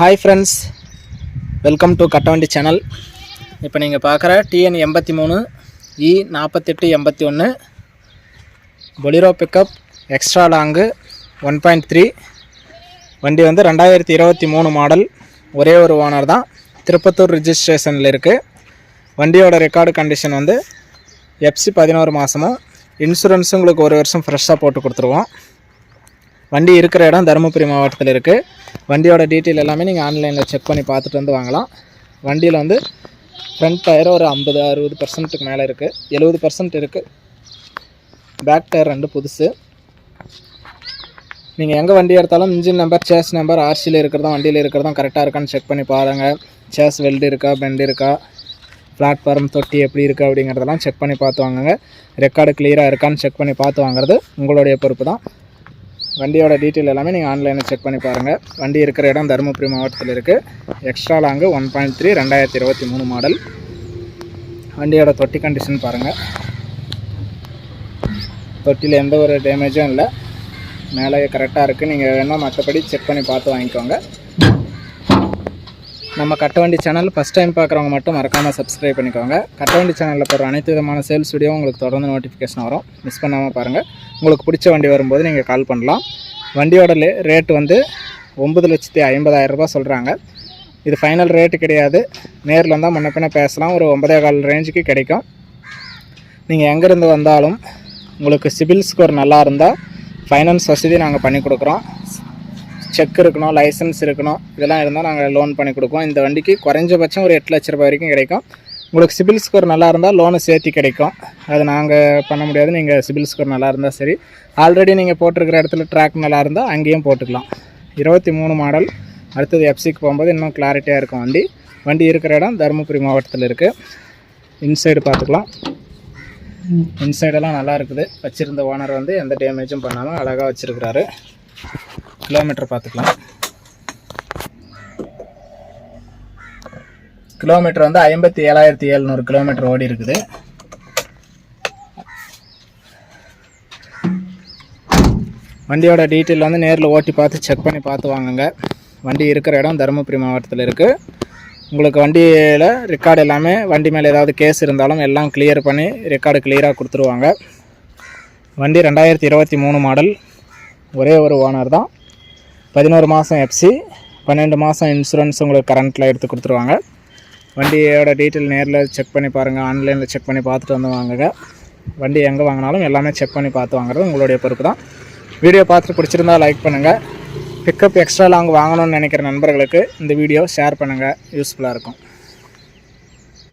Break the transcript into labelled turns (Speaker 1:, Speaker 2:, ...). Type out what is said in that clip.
Speaker 1: Hi friends welcome to Kattavandi channel இப்போ நீங்கள் பார்க்குற டிஎன் எண்பத்தி மூணு e இ நாற்பத்தெட்டு எண்பத்தி ஒன்று Bolero pickup extra long one point three. வண்டி வந்து ரெண்டாயிரத்தி இருபத்தி மூணு மாடல் ஒரே ஒரு ஓனர் தான். திருப்பத்தூர் ரிஜிஸ்ட்ரேஷனில் இருக்குது வண்டியோட ரெக்கார்டு கண்டிஷன் வந்து எஃப்சி பதினோரு மாதமும் இன்சூரன்ஸும் உங்களுக்கு ஒரு வருஷம் ஃப்ரெஷ்ஷாக போட்டு கொடுத்துருவோம். வண்டி இருக்கிற இடம் தருமபுரி மாவட்டத்தில் இருக்குது வண்டியோட டீட்டெயில் எல்லாமே நீங்கள் ஆன்லைனில் செக் பண்ணி பார்த்துட்டு வந்து வாங்கலாம். வண்டியில் வந்து ஃப்ரண்ட் டயர் ஒரு ஐம்பது அறுபது பர்சன்ட்டுக்கு மேலே இருக்குது எழுபது பர்சன்ட் இருக்குது பேக் டயர் ரெண்டு புதுசு. நீங்கள் எங்கே வண்டி எடுத்தாலும் இன்ஜின் நம்பர் சேஸ் நம்பர் ஆர்சியில் இருக்கிறதும் வண்டியில் இருக்கிறதும் கரெக்டாக இருக்கான்னு செக் பண்ணி பாருங்கள் சேஸ் வெல்டு இருக்கா பெண்ட் இருக்கா பிளாட்ஃபார்ம் தொட்டி எப்படி இருக்குது அப்படிங்கிறதெல்லாம் செக் பண்ணி பார்த்து வாங்குங்க. ரெக்கார்டு கிளியராக இருக்கான்னு செக் பண்ணி பார்த்து வாங்குறது உங்களுடைய பொறுப்பு தான். வண்டியோட டீட்டெயில் எல்லாமே நீங்கள் ஆன்லைனில் செக் பண்ணி பாருங்கள் வண்டி இருக்கிற இடம் தருமபுரி மாவட்டத்தில் இருக்குது extra long one point three ரெண்டாயிரத்தி இருபத்தி மூணு மாடல் வண்டியோட தொட்டி கண்டிஷன் பாருங்கள் தொட்டியில் எந்த ஒரு டேமேஜும் இல்லை. மேலே கரெக்டாக இருக்குது நீங்கள் வேணால் மற்றபடி செக் பண்ணி பார்த்து வாங்கிக்கோங்க. நம்ம கட்டவண்டி சேனல் ஃபஸ்ட் டைம் பார்க்குறவங்க மட்டும் மறக்காமல் சப்ஸ்கிரைப் பண்ணிக்கோங்க. கட்டவண்டி சேனலில் போகிற அனைத்து விதமான சேல்ஸ் வீடியோ உங்களுக்கு தொடர்ந்து நோட்டிஃபிகேஷன் வரும். மிஸ் பண்ணாமல் பாருங்கள் உங்களுக்கு பிடிச்ச வண்டி வரும்போது நீங்கள் கால் பண்ணலாம். வண்டியோட லே ரேட்டு வந்து ஒம்பது லட்சத்தி ஐம்பதாயிரரூபா சொல்கிறாங்க இது ஃபைனல் ரேட்டு கிடையாது. நேரில் வந்தால் முன்ன பேசலாம். ஒரு ஒன்பதே கால் ரேஞ்சுக்கு கிடைக்கும். நீங்கள் எங்கேருந்து வந்தாலும் உங்களுக்கு சிபில் ஸ்கோர் நல்லா இருந்தால் ஃபைனான்ஸ் வசதி நாங்கள் பண்ணி கொடுக்குறோம். செக் இருக்கணும் லைசன்ஸ் இருக்கணும் இதெல்லாம் இருந்தால் நாங்கள் லோன் பண்ணி கொடுப்போம். இந்த வண்டிக்கு குறைஞ்சபட்சம் ஒரு எட்டு லட்ச ரூபாய் வரைக்கும் கிடைக்கும். உங்களுக்கு சிபில் ஸ்கோர் நல்லா இருந்தால் லோனு சேர்த்து கிடைக்கும். அது நாங்கள் பண்ண முடியாது நீங்கள் சிபில் ஸ்கோர் நல்லா இருந்தால் சரி. ஆல்ரெடி நீங்கள் போட்டிருக்கிற இடத்துல ட்ராக் நல்லா இருந்தால் அங்கேயும் போட்டுக்கலாம். இருபத்தி மூணு மாடல் அடுத்தது எஃப்சிக்கு போகும்போது இன்னும் கிளாரிட்டியாக இருக்கும் வண்டி. வண்டி இருக்கிற இடம் தருமபுரி மாவட்டத்தில் இருக்குது இன்சைடு பார்த்துக்கலாம். இன்சைடெல்லாம் நல்லா இருக்குது. வச்சுருந்த ஓனர் வந்து எந்த டேமேஜும் பண்ணாமல் அழகாக வச்சுருக்கிறாரு. கிலோமீட்டர் பார்த்துக்கலாம். கிலோமீட்டர் வந்து ஐம்பத்தி ஏழாயிரத்தி எழுநூறு கிலோமீட்டர் ஓடி இருக்குது. வண்டியோட டீட்டெயில் வந்து நேரில் ஓட்டி பார்த்து செக் பண்ணி பார்த்து வாங்குங்க. வண்டி இருக்கிற இடம் தருமபுரி மாவட்டத்தில் இருக்குது உங்களுக்கு வண்டியில் ரெக்கார்டு எல்லாமே வண்டி மேலே ஏதாவது கேஸ் இருந்தாலும் எல்லாம் கிளியர் பண்ணி ரெக்கார்டு கிளியராக கொடுத்துருவாங்க. வண்டி ரெண்டாயிரத்தி இருபத்தி மூணு மாடல் ஒரே ஒரு ஓனர் தான். பதினோரு மாதம் எஃப்சி பன்னெண்டு மாதம் இன்சூரன்ஸ் உங்களுக்கு கரண்ட்டில் எடுத்து கொடுத்துருவாங்க. வண்டியோட டீட்டெயில் நேரில் செக் பண்ணி பாருங்கள் ஆன்லைனில் செக் பண்ணி பார்த்துட்டு வந்து வாங்குங்க. வண்டி எங்கே வாங்கினாலும் எல்லாமே செக் பண்ணி பார்த்து வாங்குறது உங்களுடைய பொறுப்பு தான். வீடியோ பார்த்துட்டு பிடிச்சிருந்தா லைக் பண்ணுங்கள் பிக்கப் எக்ஸ்ட்ரா லாங் வாங்கணும்னு நினைக்கிற நண்பர்களுக்கு இந்த வீடியோ ஷேர் பண்ணுங்கள் யூஸ்ஃபுல்லாக இருக்கும்.